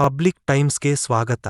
Public ಟೈಮ್ಸ್ಗೆ ಸ್ವಾಗತ.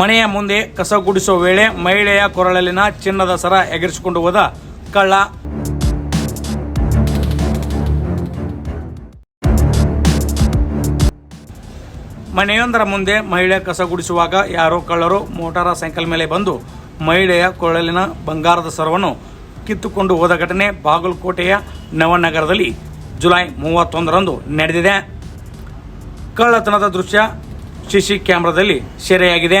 ಮನೆಯ ಮುಂದೆ ಕಸ ಗುಡಿಸುವ ವೇಳೆ ಮಹಿಳೆಯ ಕೊರಳಲ್ಲಿನ ಚಿನ್ನದ ಸರ ಎಗರಿಸಿಕೊಂಡು ಹೋದ ಕಳ್ಳ. ಮನೆಯೊಂದರ ಮುಂದೆ ಮಹಿಳೆ ಕಸ ಗುಡಿಸುವಾಗ ಯಾರೋ ಕಳ್ಳರು ಮೋಟಾರ ಸೈಕಲ್ ಮೇಲೆ ಬಂದು ಮಹಿಳೆಯ ಕೊರಳಲ್ಲಿನ ಬಂಗಾರದ ಸರವನ್ನು ಕಿತ್ತುಕೊಂಡು ಹೋದ ಘಟನೆ ಬಾಗಲಕೋಟೆಯ ನವನಗರದಲ್ಲಿ ಜುಲೈ ಮೂವತ್ತೊಂದರಂದು ನಡೆದಿದೆ. ಕಳ್ಳತನದ ದೃಶ್ಯ ಸಿಸಿ ಕ್ಯಾಮ್ರಾದಲ್ಲಿ ಸೆರೆಯಾಗಿದೆ.